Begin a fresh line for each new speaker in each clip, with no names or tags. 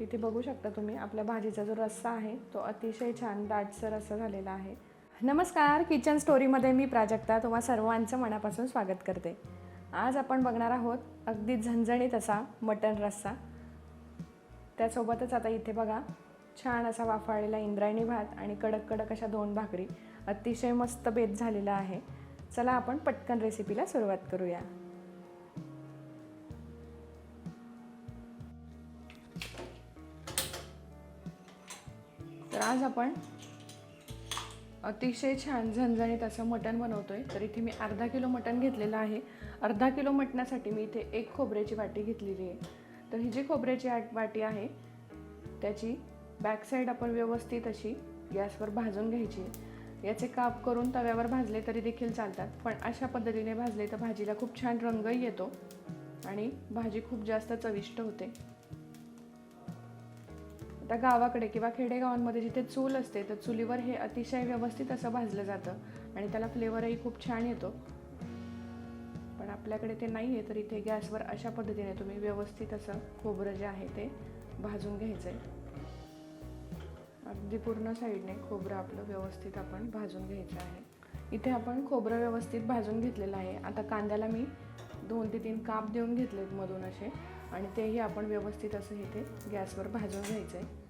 इथे बघू शकता तुम्ही आपल्या भाजीचा जो रस्सा आहे तो अतिशय छान दाटसर असा झालेला आहे. नमस्कार किचन स्टोरीमध्ये मी प्राजक्ता तुम्हा सर्वांचं मनापासून स्वागत करते. आज आपण बघणार आहोत अगदी झणझणीत असा मटण रस्सा. त्यासोबतच आता इथे बघा छान असा वाफाळलेला इंद्रायणी भात आणि कडक कडक अशा दोन भाकरी. अतिशय मस्त बेत झालेला आहे. चला आपण पटकन रेसिपीला सुरुवात करूया. तर आज आपण अतिशय छान झणझणीत असं मटण आहे तर इथे मी अर्धा किलो मटण घेतलेलं आहे. अर्धा किलो मटणासाठी मी इथे एक खोबऱ्याची वाटी घेतलेली आहे. तर ही जी खोबऱ्याची आट- वाटी आहे त्याची बॅक साईड आपण व्यवस्थित अशी गॅसवर भाजून घ्यायची. याचे काप करून तव्यावर भाजले तरी देखील चालतात. पण अशा पद्धतीने भाजले तर भाजीला खूप छान रंगही येतो आणि भाजी खूप जास्त चविष्ट होते. आता गावाकडे किंवा खेडेगावांमध्ये जिथे चूल असते तर चुलीवर हे अतिशय व्यवस्थित असं भाजलं जातं आणि त्याला फ्लेवरही खूप छान येतो. पण आपल्याकडे ते नाही आहे तर इथे गॅसवर अशा पद्धतीने तुम्ही व्यवस्थित असं खोबरं जे आहे ते भाजून घ्यायचं आहे अगदी पूर्ण साईडने खोबरं आपलं व्यवस्थित आपण भाजून घ्यायचं आहे. इथे आपण खोबरं व्यवस्थित भाजून घेतलेलं आहे. आता कांद्याला मी दोन ते तीन काप देऊन घेतलेत मधून असे. आणि तेही आपण व्यवस्थित असं इथे गॅसवर भाजून घ्यायचं आहे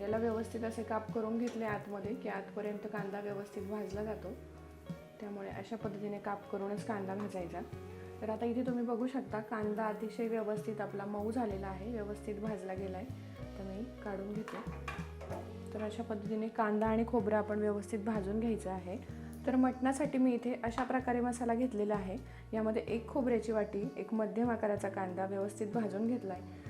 याला व्यवस्थित असे काप करून घेतले आतमध्ये की आतपर्यंत कांदा व्यवस्थित भाजला जातो. त्यामुळे अशा पद्धतीने काप करूनच कांदा भाजायचा. तर आता इथे तुम्ही बघू शकता कांदा अतिशय व्यवस्थित आपला मऊ झालेला आहे व्यवस्थित भाजला गेला आहे तर मी काढून घेते. तर अशा पद्धतीने कांदा आणि खोबरं आपण व्यवस्थित भाजून घ्यायचं आहे. तर मटणासाठी मी इथे अशा प्रकारे मसाला घेतलेला आहे. यामध्ये एक खोबऱ्याची वाटी एक मध्यम आकाराचा कांदा व्यवस्थित भाजून घेतला आहे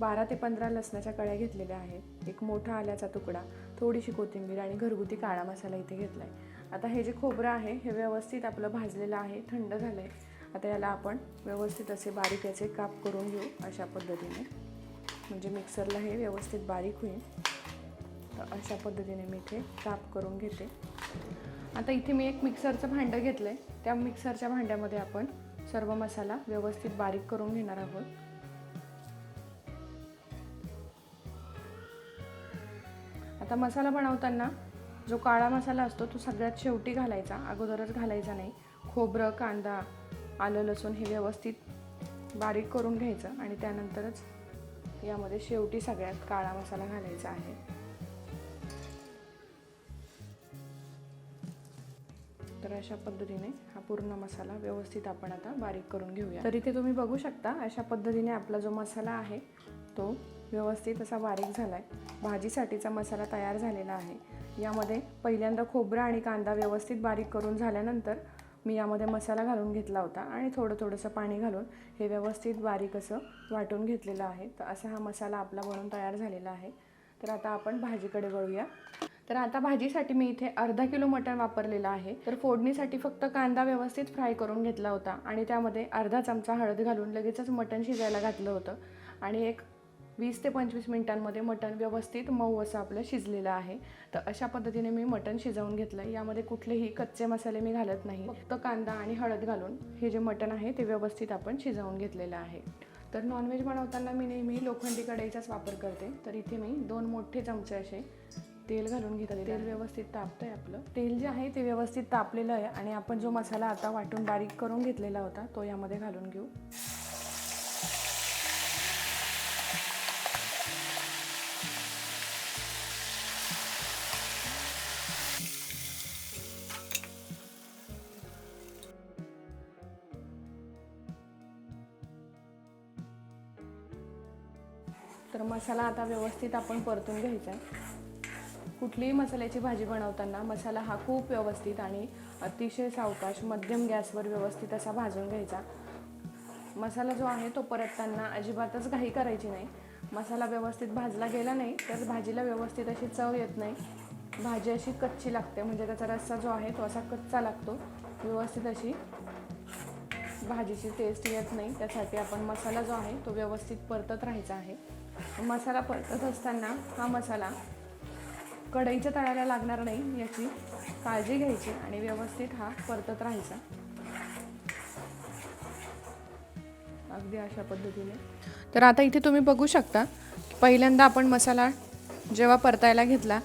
बारा ते पंधरा लसणाच्या कळ्या घेतलेल्या आहेत. एक मोठा आल्याचा तुकडा थोडीशी कोथिंबीर आणि घरगुती काळा मसाला इथे घेतला आहे आता हे जे खोबरं आहे हे व्यवस्थित आपलं भाजलेलं आहे थंड झालं आहे आता याला आपण व्यवस्थित असे बारीक याचे काप करून घेऊ अशा पद्धतीने. म्हणजे मिक्सरला हे व्यवस्थित बारीक होईल. तर अशा पद्धतीने मी इथे काप करून घेते. आता इथे मी एक मिक्सरचं भांडं घेतलं आहे त्या मिक्सरच्या भांड्यामध्ये आपण सर्व मसाला व्यवस्थित बारीक करून घेणार आहोत. आता मसाला बनवताना जो काळा मसाला असतो तो सगळ्यात शेवटी घालायचा अगोदरच घालायचा नाही. खोबरं कांदा आलं लसूण हे व्यवस्थित बारीक करून घ्यायचं आणि त्यानंतरच यामध्ये शेवटी सगळ्यात काळा मसाला घालायचा आहे. तर अशा पद्धतीने हा पूर्ण मसाला व्यवस्थित आपण आता बारीक करून घेऊया. तर इथे तुम्ही बघू शकता अशा पद्धतीने आपला जो मसाला आहे तो व्यवस्थित असा बारीक झाला आहे भाजीसाठीचा मसाला तयार झालेला आहे. यामध्ये पहिल्यांदा खोबरं आणि कांदा व्यवस्थित बारीक करून झाल्यानंतर मी यामध्ये मसाला घालून घेतला होता आणि थोडं थोडंसं पाणी घालून हे व्यवस्थित बारीक असं वाटून घेतलेलं आहे. तर असा हा मसाला आपला बनून तयार झालेला आहे. तर आता आपण भाजीकडे वळूया. तर आता भाजीसाठी मी इथे अर्धा किलो मटण वापरलेलं आहे. तर फोडणीसाठी फक्त कांदा व्यवस्थित फ्राय करून घेतला होता आणि त्यामध्ये अर्धा चमचा हळद घालून लगेचच मटण शिजायला घातलं होतं. आणि एक वीस ते पंचवीस मिनिटांमध्ये मटण व्यवस्थित मऊ असं आपलं शिजलेलं आहे. तर अशा पद्धतीने मी मटण शिजवून घेतलं यामध्ये कुठलेही कच्चे मसाले मी घालत नाही. फक्त कांदा आणि हळद घालून हे जे मटण आहे ते व्यवस्थित आपण शिजवून घेतलेलं आहे. तर नॉनव्हेज बनवताना मी नेहमी लोखंडी कढईचाच वापर करते. तर इथे मी दोन मोठे चमचे असे तेल घालून घेतले तेल व्यवस्थित तापतं आहे आपलं. तेल जे आहे ते व्यवस्थित तापलेलं आहे आणि आपण जो मसाला आता वाटून बारीक करून घेतलेला होता तो यामध्ये घालून घेऊ. तर मसाला आता व्यवस्थित आपण परतून घ्यायचा आहे. कुठलीही मसाल्याची भाजी बनवताना मसाला हा खूप व्यवस्थित आणि अतिशय सावकाश मध्यम गॅसवर व्यवस्थित असा भाजून घ्यायचा. मसाला जो आहे तो परतताना अजिबातच घाई करायची नाही. मसाला व्यवस्थित भाजला गेला नाही तर भाजीला व्यवस्थित अशी चव येत नाही. भाजी अशी कच्ची लागते म्हणजे त्याचा रस्सा जो आहे तो असा कच्चा लागतो. व्यवस्थित अशी भाजीची टेस्ट येत नाही त्यासाठी आपण मसाला जो आहे तो व्यवस्थित परतत राहायचा आहे. मसाला परतत असताना हा मसाला कढईच्या तळायला लागणार नाही याची काळजी घ्यायची आणि व्यवस्थित हा परतत राहायचा. अगदी अशा पद्धतीने. तर आता इथे तुम्ही बघू शकता पहिल्यांदा आपण मसाला जेव्हा परतायला घेतला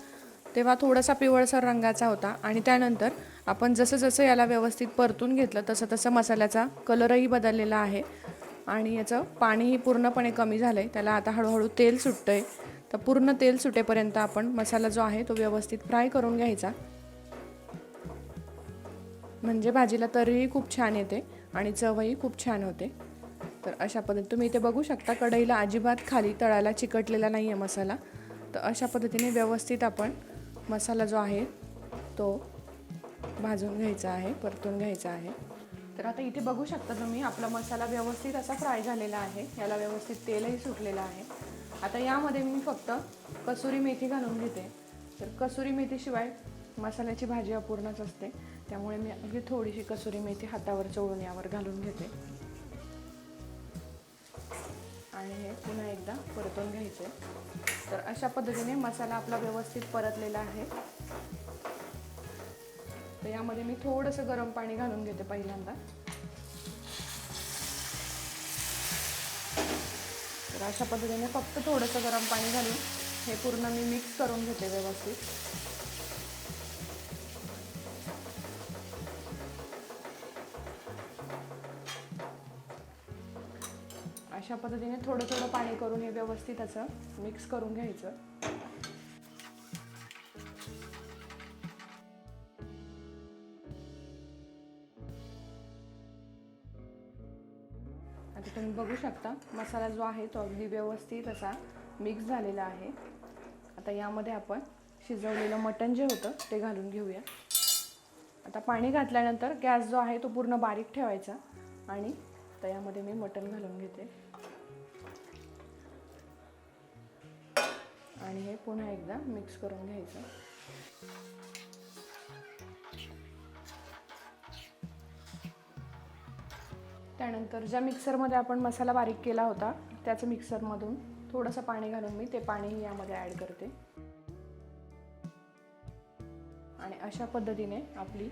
तेव्हा थोडासा पिवळसर रंगाचा होता आणि त्यानंतर आपण जसं जसं याला व्यवस्थित परतून घेतलं तसं तसं मसाल्याचा कलरही बदललेला आहे आणि याचं पाणीही पूर्णपणे कमी झालं आहे त्याला आता हळूहळू तेल सुटतं आहे तर पूर्ण तेल सुटेपर्यंत आपण मसाला जो आहे तो व्यवस्थित फ्राय करून घ्यायचा. म्हणजे भाजीला तरीही खूप छान येते आणि चवही खूप छान होते. तर अशा पद्धतीने तुम्ही इथे बघू शकता कढईला अजिबात खाली तळाला चिकटलेला नाही आहे मसाला. तर अशा पद्धतीने व्यवस्थित आपण मसाला जो आहे तो भाजून घ्यायचा आहे परतून घ्यायचा आहे. तर आता इथे बघू शकता तुम्ही आपला मसाला व्यवस्थित असा फ्राय झालेला आहे. याला व्यवस्थित तेलही सुटलेलं आहे. आता यामध्ये मी फक्त कसुरी मेथी घालून घेते. तर कसुरी मेथीशिवाय मसाल्याची भाजी अपूर्णच असते. त्यामुळे मी अगदी थोडीशी कसुरी मेथी हातावर चोळून यावर घालून घेते. आणि हे पुन्हा एकदा परतून घ्यायचे. तर अशा पद्धतीने मसाला आपला व्यवस्थित परतलेला आहे. तर यामध्ये मी थोडंसं गरम पाणी घालून घेते पहिल्यांदा. तर अशा पद्धतीने फक्त थोडंसं गरम पाणी घालून हे पूर्ण मी मिक्स करून घेते व्यवस्थित. अशा पद्धतीने थोडं थोडं पाणी करून हे व्यवस्थित असं मिक्स करून घ्यायचं. तुम्ही बघू शकता मसाला जो आहे तो अगदी व्यवस्थित असा मिक्स झालेला आहे. आता यामध्ये आपण शिजवलेलं मटण जे होतं ते घालून घेऊया. आता पाणी घातल्यानंतर गॅस जो आहे तो पूर्ण बारीक ठेवायचा आणि आता यामध्ये मी मटण घालून घेते. आणि हे पुन्हा एकदा मिक्स करून घ्यायचं. त्यानंतर ज्या मिक्सरमध्ये आपण मसाला बारीक केला होता त्याचं मिक्सरमधून थोडंसं पाणी घालून मी ते पाणीही यामध्ये ॲड करते. आणि अशा पद्धतीने आपली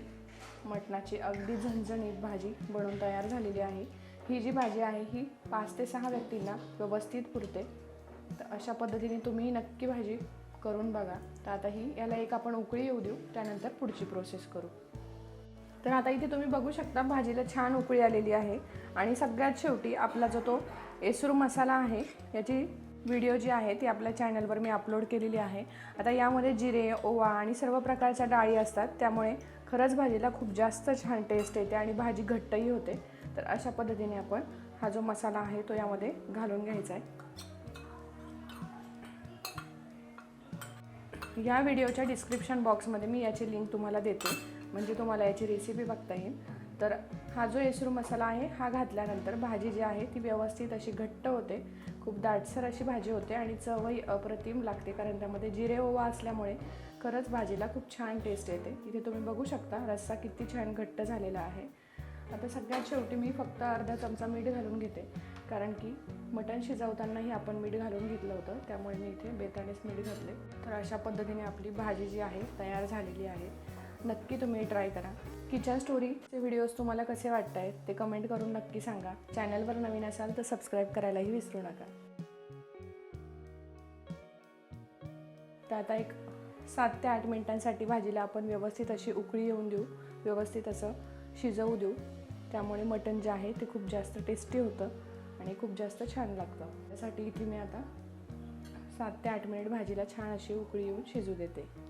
मटणाची अगदी झणझणीत भाजी बनवून तयार झालेली आहे. ही जी भाजी आहे ही पाच ते सहा व्यक्तींना व्यवस्थित पुरते. तर अशा पद्धतीने तुम्ही नक्की भाजी करून बघा. तर आता ही याला एक आपण उकळी येऊ देऊ त्यानंतर पुढची प्रोसेस करू. तर आता इथे तुम्ही बघू शकता भाजीला छान उकळी आलेली आहे. आणि सगळ्यात शेवटी आपला जो तो एसूर मसाला आहे याची व्हिडिओ जी आहे ती आपल्या चॅनलवर मी अपलोड केलेली आहे. आता यामध्ये जिरे ओवा आणि सर्व प्रकारच्या डाळी असतात. त्यामुळे खरंच भाजीला खूप जास्त छान टेस्ट येते आणि भाजी घट्टही होते. तर अशा पद्धतीने आपण हा जो मसाला आहे तो यामध्ये घालून घ्यायचा आहे. या व्हिडिओच्या डिस्क्रिप्शन बॉक्समध्ये मी याची लिंक तुम्हाला देते. म्हणजे तुम्हाला याची रेसिपी बघता येईल. तर हा जो येसूर मसाला आहे हा घातल्यानंतर भाजी जी आहे ती व्यवस्थित अशी घट्ट होते. खूप दाटसर अशी भाजी होते आणि चवही अप्रतिम लागते कारण त्यामध्ये जिरे ओवा असल्यामुळे खरंच भाजीला खूप छान टेस्ट येते. इथे तुम्ही बघू शकता रस्सा किती छान घट्ट झालेला आहे. आता सगळ्यात शेवटी मी फक्त अर्धा चमचा मीठ घालून घेते कारण की मटण शिजवतानाही आपण मीठ घालून घेतलं होतं त्यामुळे मी इथे बेतानेच मीठ घातले. तर अशा पद्धतीने आपली भाजी जी आहे तयार झालेली आहे. नक्की तुम्ही ट्राय करा. किचन स्टोरीचे व्हिडिओज तुम्हाला कसे वाटत आहेत ते कमेंट करून नक्की सांगा. चॅनलवर नवीन असाल तर सबस्क्राईब करायलाही विसरू नका. तर आता एक सात ते आठ मिनिटांसाठी भाजीला आपण व्यवस्थित अशी उकळी येऊन देऊ. व्यवस्थित असं शिजवू देऊ. त्यामुळे मटण जे आहे ते खूप जास्त टेस्टी होतं आणि खूप जास्त छान लागतं. त्यासाठी इथे मी आता सात ते आठ मिनिट भाजीला छान अशी उकळी येऊन शिजू देते.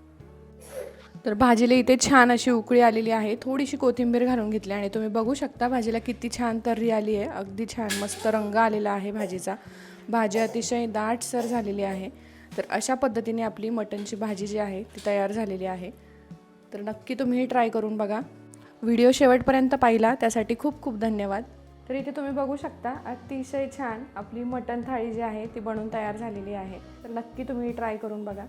तर भाजीला इथे छान अशी उकळी आलेली आहे. थोडीशी कोथिंबीर घालून घेतली आणि तुम्ही बघू शकता भाजीला किती छान तर्री आली आहे. अगदी छान मस्त रंग आलेला आहे भाजीचा. भाजी अतिशय दाटसर झालेली आहे. तर अशा पद्धतीने आपली मटणची भाजी जी आहे ती तयार झालेली आहे. तर नक्की तुम्ही ट्राय करून बघा. व्हिडिओ शेवटपर्यंत पाहिला त्यासाठी खूप खूप धन्यवाद. तर इथे तुम्ही बघू शकता अतिशय छान आपली मटण थाळी जी आहे ती बनवून तयार झालेली आहे. तर नक्की तुम्ही ट्राय करून बघा.